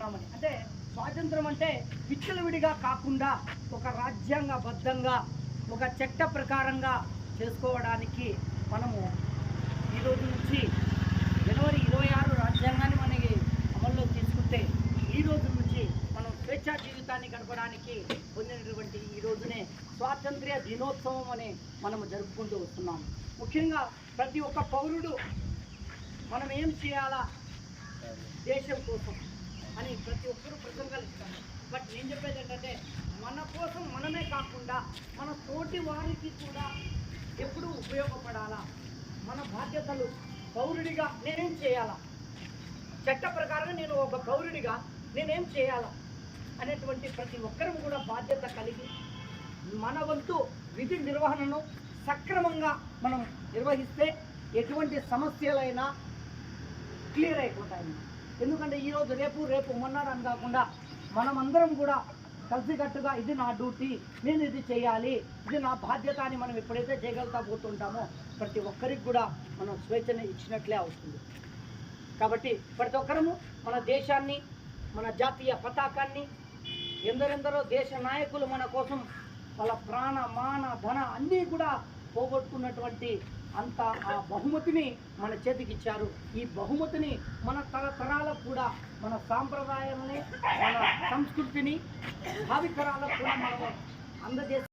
ఉన్నామని అంటే స్వాతంత్రం అంటే విచ్చలవిడిగా కాకుండా ఒక రాజ్యాంగబద్ధంగా ఒక చట్ట ప్రకారంగా చేసుకోవడానికి మనము ఈ రోజు నుంచి జనవరి ఇరవై ఆరు రాజ్యాంగాన్ని మనకి అమల్లో తీసుకుంటే ఈ రోజు నుంచి మనం స్వేచ్ఛా జీవితాన్ని గడపడానికి పొందినటువంటి ఈ రోజునే స్వాతంత్ర్య దినోత్సవం అని మనము జరుపుకుంటూ వస్తున్నాం ముఖ్యంగా ప్రతి ఒక్క పౌరుడు మనం ఏం చేయాలా? దేశం కోసం. అని ప్రతి ఒక్కరూ ప్రసంగాలు ఇస్తారు. బట్ నేను చెప్పేది ఏంటంటే మన కోసం మనమే కాకుండా మన తోటి వారికి కూడా ఎప్పుడు ఉపయోగపడాలా? మన బాధ్యతలు పౌరుడిగా నేనేం చేయాలా? చట్ట ప్రకారం నేను ఒక పౌరుడిగా నేనేం చేయాలా? అనేటువంటి ప్రతి ఒక్కరూ కూడా బాధ్యత కలిగి మన వంతు విధి నిర్వహణను సక్రమంగా మనం నిర్వహిస్తే ఎటువంటి సమస్యలైనా క్లియర్ అయిపోతాయి. ఎందుకంటే ఈరోజు రేపు రేపు మొన్నడు అని కాకుండా మనమందరం కూడా కలిసికట్టుగా ఇది నా డ్యూటీ నేను ఇది చేయాలి ఇది నా బాధ్యత అని మనం ఎప్పుడైతే చేయగలుగుతా పోతుంటామో ప్రతి ఒక్కరికి కూడా మనం స్వేచ్ఛను ఇచ్చినట్లే అవుతుంది. కాబట్టి ప్రతి ఒక్కరము మన దేశాన్ని మన జాతీయ పతాకాన్ని ఎందరెందరో దేశ నాయకులు మన కోసం వాళ్ళ ప్రాణ మాన ధన అన్నీ కూడా పోగొట్టుకున్నటువంటి అంత ఆ బహుమతిని మన చేతికి ఇచ్చారు ఈ బహుమతిని మన తరతరాలకు కూడా మన సాంప్రదాయాలని మన సంస్కృతిని భావితరాలకు కూడా మనం అందజేసి